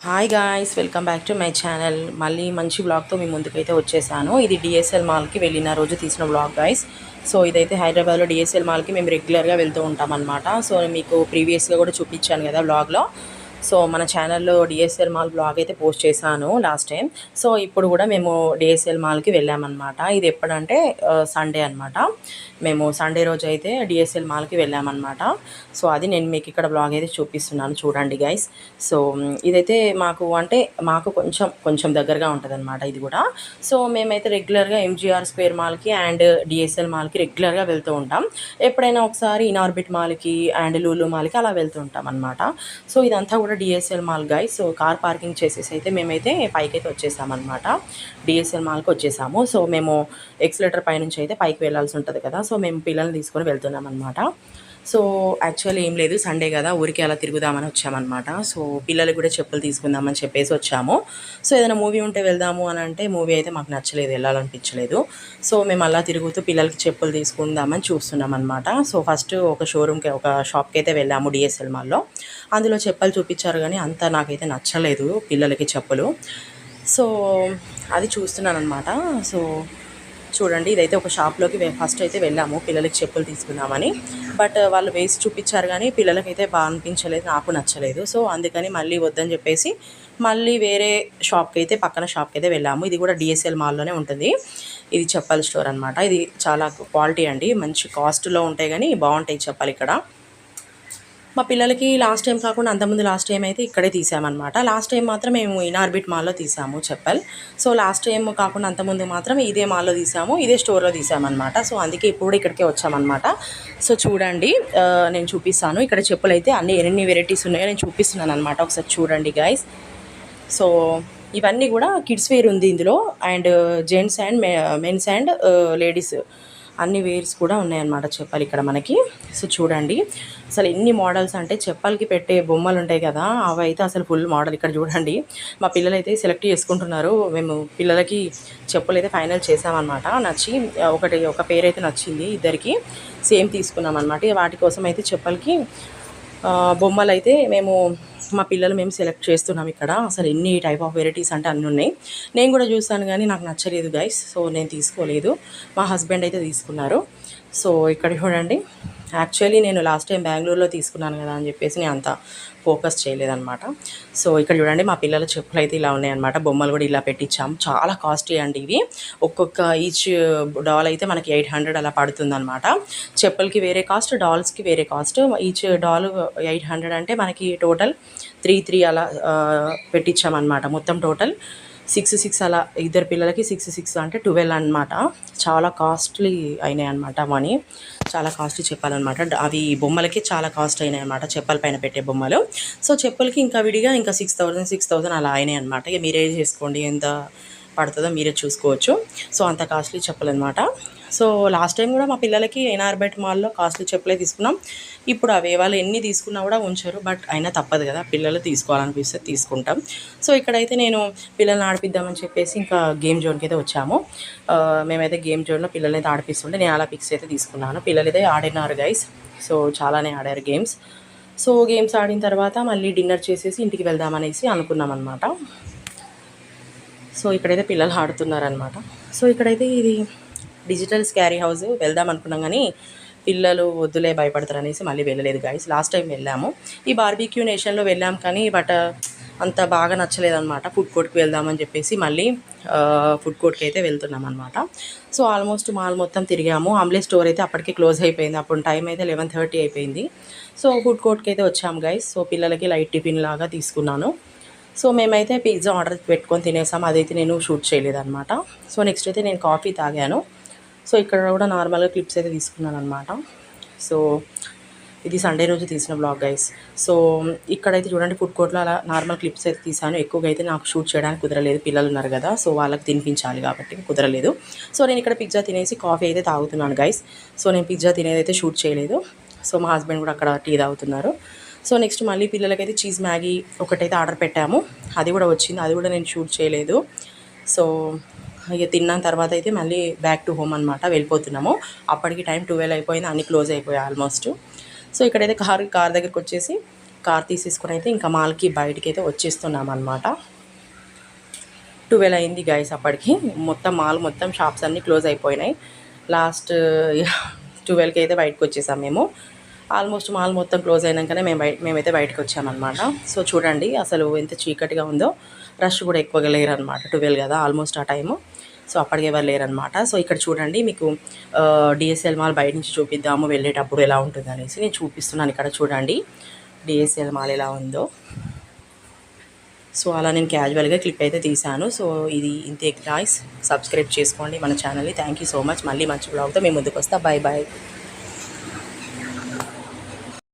Hi guys welcome back to my channel మళ్ళీ మంచి బ్లాగ్తో మీ ముందుకైతే వచ్చేసాను. ఇది డిఎస్ఎల్ మాల్కి వెళ్ళిన రోజు తీసిన బ్లాగ్ గాయ్స్ సో ఇదైతే హైదరాబాద్లో డిఎస్ఎల్ మాల్కి మేము రెగ్యులర్గా వెళ్తూ ఉంటాం అనమాట సో మీకు ప్రీవియస్గా కూడా చూపించాను కదా బ్లాగ్లో సో మన ఛానల్లో డిఎస్ఎల్ మాల్ బ్లాగ్ అయితే పోస్ట్ చేశాను లాస్ట్ టైం సో ఇప్పుడు కూడా మేము డిఎస్ఎల్ మాల్కి వెళ్ళామన్నమాట. ఇది ఎప్పుడంటే సండే అనమాట మేము సండే రోజు అయితే డిఎస్ఎల్ మాల్కి వెళ్ళామన్నమాట. సో అది నేను మీకు ఇక్కడ బ్లాగ్ అయితే చూపిస్తున్నాను చూడండి గైస్ సో ఇదైతే మాకు అంటే మాకు కొంచెం కొంచెం దగ్గరగా ఉంటుందనమాట ఇది కూడా. సో మేమైతే రెగ్యులర్గా ఎంజీఆర్ స్క్వేర్ మాల్కి అండ్ డిఎస్ఎల్ మాల్కి రెగ్యులర్గా వెళ్తూ ఉంటాం. ఎప్పుడైనా ఒకసారి ఇనార్బిట్ మాల్కి అండ్ లూలు మాల్కి అలా వెళ్తూ ఉంటాం అనమాట సో ఇదంతా కూడా DSL mall guys so car parking చేసేసి అయితే మేమైతే పైకి అయితే వచ్చేసామన్నమాట. డిఎస్ఎల్ మాల్కి వచ్చేసాము. సో మేము ఎక్స్లేటర్ పైనుంచి అయితే పైకి వెళ్ళాల్సి ఉంటుంది కదా సో మేము పిల్లల్ని తీసుకొని వెళ్తున్నాం అనమాట సో యాక్చువల్ ఏం లేదు. సండే కదా ఊరికి అలా తిరుగుదామని వచ్చామన్నమాట. సో పిల్లలకి కూడా చెప్పులు తీసుకుందామని చెప్పేసి వచ్చాము. సో ఏదైనా మూవీ ఉంటే వెళ్దాము అని అంటే మూవీ అయితే మాకు నచ్చలేదు వెళ్ళాలనిపించలేదు. సో మేము అలా తిరుగుతూ పిల్లలకి చెప్పులు తీసుకుందామని చూస్తున్నాం అనమాట సో ఫస్ట్ ఒక షోరూమ్కి ఒక షాప్కి అయితే వెళ్ళాము డిఎస్ఎల్ మాల్లో అందులో చెప్పులు చూపించారు కానీ అంత నాకైతే నచ్చలేదు పిల్లలకి చెప్పులు. సో అది చూస్తున్నాను అనమాట సో చూడండి. ఇదైతే ఒక షాప్లోకి ఫస్ట్ అయితే వెళ్ళాము. పిల్లలకి చెప్పులు తీసుకుందామని బట్ వాళ్ళు వేసి చూపించారు కానీ పిల్లలకైతే బాగా అనిపించలేదు నాకు నచ్చలేదు. సో అందుకని మళ్ళీ వద్దని చెప్పేసి మళ్ళీ వేరే షాప్కి అయితే పక్కన షాప్కి అయితే వెళ్ళాము. ఇది కూడా డిఎస్ఎల్ మాల్లోనే ఉంటుంది. ఇది చెప్పాలి స్టోర్ అనమాట ఇది చాలా క్వాలిటీ అండి. మంచి కాస్ట్లో ఉంటాయి కానీ బాగుంటాయి చెప్పాలి ఇక్కడ. మా పిల్లలకి లాస్ట్ టైం కాకుండా అంతకుముందు లాస్ట్ టైం అయితే ఇక్కడే తీసామన్నమాట. లాస్ట్ టైం మాత్రం మేము ఇనార్బిట్ మాల్లో తీసాము చెప్పల్. సో లాస్ట్ టైం కాకుండా అంతకుముందు మాత్రం ఇదే మాల్లో తీసాము ఇదే స్టోర్లో తీసామన్నమాట. సో అందుకే ఇప్పుడు ఇక్కడికే వచ్చామన్నమాట. సో చూడండి నేను చూపిస్తాను. ఇక్కడ చెప్పులు అయితే అన్ని ఎన్ని వెరైటీస్ ఉన్నాయో నేను చూపిస్తున్నాను అనమాట ఒకసారి చూడండి గైస్ సో ఇవన్నీ కూడా కిడ్స్ వేర్ ఉంది ఇందులో. And gents and mens and ladies అన్ని వేర్స్ కూడా ఉన్నాయన్నమాట చెప్పాలి ఇక్కడ మనకి. సో చూడండి అసలు ఎన్ని మోడల్స్ అంటే చెప్పాలకి పెట్టే బొమ్మలు ఉంటాయి కదా అవి అయితే అసలు ఫుల్ మోడల్ ఇక్కడ చూడండి. మా పిల్లలైతే సెలెక్ట్ చేసుకుంటున్నారు. మేము పిల్లలకి చెప్పులు అయితే ఫైనల్ చేసామన్నమాట. నచ్చి ఒకటి ఒక పేరు అయితే నచ్చింది ఇద్దరికి. సేమ్ తీసుకున్నాం అనమాట వాటి కోసం అయితే చెప్పలకి బొమ్మలు అయితే మేము మా పిల్లలు మేము సెలెక్ట్ చేస్తున్నాం ఇక్కడ. అసలు ఎన్ని టైప్ ఆఫ్ వెరైటీస్ అంటే అన్నీ ఉన్నాయి. నేను కూడా చూసాను కానీ నాకు నచ్చలేదు గైస్ సో నేను తీసుకోలేదు. మా హస్బెండ్ అయితే తీసుకున్నారు. సో ఇక్కడ చూడండి. యాక్చువల్లీ నేను లాస్ట్ టైం బెంగళూరులో తీసుకున్నాను కదా అని చెప్పేసి నేను అంత ఫోకస్ చేయలేదనమాట సో ఇక్కడ చూడండి మా పిల్లల చెప్పులు అయితే ఇలా ఉన్నాయన్నమాట. బొమ్మలు కూడా ఇలా పెట్టించాం చాలా కాస్ట్లీ అండి ఇవి. ఒక్కొక్క ఈచ్ డాల్ అయితే మనకి ఎయిట్ హండ్రెడ్ అలా పడుతుందన్నమాట. చెప్పులకి వేరే కాస్ట్ డాల్స్కి వేరే cost each doll eight hundred అంటే మనకి టోటల్ త్రీ త్రీ అలా పెట్టించామన్నమాట. మొత్తం టోటల్ సిక్స్ సిక్స్ అలా ఇద్దరు పిల్లలకి సిక్స్ సిక్స్ అంటే ట్వెల్వ్ అనమాట చాలా కాస్ట్లీ అయినాయి అనమాట మనీ. చాలా కాస్ట్లీ చెప్పాలన్నమాట. అవి బొమ్మలకి చాలా కాస్ట్ అయినాయి అనమాట చెప్పల పైన పెట్టే బొమ్మలు. సో చెప్పులకి ఇంకా విడిగా ఇంకా సిక్స్ థౌజండ్ సిక్స్ థౌజండ్ అలా అయినాయి అనమాట ఇక మీరే చేసుకోండి ఎంత పడుతుందో మీరే చూసుకోవచ్చు. సో అంత కాస్ట్లీ చెప్పులు సో లాస్ట్ టైం కూడా మా పిల్లలకి ఎన్ఆర్బెట్ మాల్లో కాస్ట్లీ చెప్పులే తీసుకున్నాం. ఇప్పుడు అవే వాళ్ళు ఎన్ని తీసుకున్నా కూడా ఉంచారు. బట్ అయినా తప్పదు కదా పిల్లలు తీసుకోవాలనిపిస్తే తీసుకుంటాం. సో ఇక్కడైతే నేను పిల్లల్ని ఆడిపిద్దామని చెప్పేసి ఇంకా గేమ్ జోన్కి అయితే వచ్చాము. మేమైతే గేమ్ జోన్లో పిల్లల్ని అయితే ఆడిపిస్తుంటే నేను అలా పిక్స్ అయితే తీసుకున్నాను. పిల్లలు అయితే ఆడినారు గైస్ సో చాలానే ఆడారు గేమ్స్ సో గేమ్స్ ఆడిన తర్వాత మళ్ళీ డిన్నర్ చేసేసి ఇంటికి వెళ్దామనేసి అనుకున్నాం అనమాట సో ఇక్కడైతే పిల్లలు ఆడుతున్నారనమాట సో ఇక్కడైతే ఇది డిజిటల్ స్కారీ హౌస్ వెళ్దాం అనుకున్నాం కానీ పిల్లలు వద్దులే భయపడతారు అనేసి మళ్ళీ వెళ్ళలేదు గాయస్ లాస్ట్ టైం వెళ్ళాము. ఈ బార్బీక్యూ నేషన్లో వెళ్ళాం కానీ బట్ అంత బాగా నచ్చలేదన్నమాట ఫుడ్ కోర్ట్కి వెళ్దామని చెప్పేసి మళ్ళీ ఫుడ్ కోర్ట్కి అయితే వెళ్తున్నాం అనమాట సో ఆల్మోస్ట్ మాల్ మొత్తం తిరిగాము. ఆమ్లే స్టోర్ అయితే అప్పటికే క్లోజ్ అయిపోయింది. అప్పుడు టైం అయితే లెవెన్ థర్టీ అయిపోయింది. సో ఫుడ్ కోర్ట్కి అయితే వచ్చాము గైస్ సో పిల్లలకి లైట్ టిఫిన్ లాగా తీసుకున్నాను. సో మేమైతే పిజ్జా ఆర్డర్ పెట్టుకొని తినేసాం. అదైతే నేను షూట్ చేయలేదన్నమాట. సో నెక్స్ట్ అయితే నేను కాఫీ తాగాను. సో ఇక్కడ కూడా నార్మల్గా క్లిప్స్ అయితే తీసుకున్నాను అనమాట సో ఇది సండే రోజు తీసిన బ్లాగ్ గైస్ సో ఇక్కడైతే చూడండి ఫుడ్ కోర్ట్లో అలా నార్మల్ క్లిప్స్ అయితే తీసాను ఎక్కువగా అయితే నాకు షూట్ చేయడానికి కుదరలేదు. పిల్లలు ఉన్నారు కదా సో వాళ్ళకి తినిపించాలి కాబట్టి కుదరలేదు. సో నేను ఇక్కడ పిజ్జా తినేసి కాఫీ అయితే తాగుతున్నాను గైస్ సో నేను పిజ్జా తినేది అయితే షూట్ చేయలేదు. సో మా హస్బెండ్ కూడా అక్కడ టీ తాగుతున్నారు. సో నెక్స్ట్ మళ్ళీ పిల్లలకైతే చీజ్ మ్యాగీ ఒకటైతే ఆర్డర్ పెట్టాము. అది కూడా వచ్చింది. అది కూడా నేను షూట్ చేయలేదు. సో ఇక తిన్న తర్వాత అయితే మళ్ళీ బ్యాక్ టు హోమ్ అనమాట వెళ్ళిపోతున్నాము. అప్పటికి టైం ట్వెల్వ్ అయిపోయింది అన్ని క్లోజ్ అయిపోయాయి ఆల్మోస్ట్ సో ఇక్కడైతే కార్ కార్ దగ్గరికి వచ్చేసి కార్ తీసేసుకుని అయితే ఇంకా మాల్కి బయటికి అయితే వచ్చేస్తున్నాం అనమాట ట్వెల్వ్ అయింది గైస్ అప్పటికి. మొత్తం మాల్ మొత్తం షాప్స్ అన్నీ క్లోజ్ అయిపోయినాయి. లాస్ట్ ట్వెల్వ్కి అయితే బయటకు వచ్చేసాం మేము. ఆల్మోస్ట్ మాల్ మొత్తం క్లోజ్ అయినాకనే మేము బయట మేమైతే బయటకు వచ్చామన్నమాట. సో చూడండి అసలు ఎంత చీకటిగా ఉందో. రష్ కూడా ఎక్కువగా లేరనమాట ట్వెల్వ్ కదా ఆల్మోస్ట్ ఆ టైము. సో అప్పటికి ఎవరు లేరనమాట సో ఇక్కడ చూడండి మీకు డిఎస్ఎల్ మాల్ బయట నుంచి చూపిద్దాము వెళ్ళేటప్పుడు ఎలా ఉంటుంది అనేసి నేను చూపిస్తున్నాను ఇక్కడ చూడండి. డిఎస్ఎల్ మాల్ ఎలా ఉందో. సో అలా నేను క్యాజువల్గా క్లిప్ అయితే తీశాను. సో ఇది ఇంతే గాయస్ సబ్స్క్రైబ్ చేసుకోండి మన ఛానల్ని థ్యాంక్ యూ సో మచ్ మళ్ళీ మంచి బ్లాగ్తో మేము ముందుకు వస్తా. Bye bye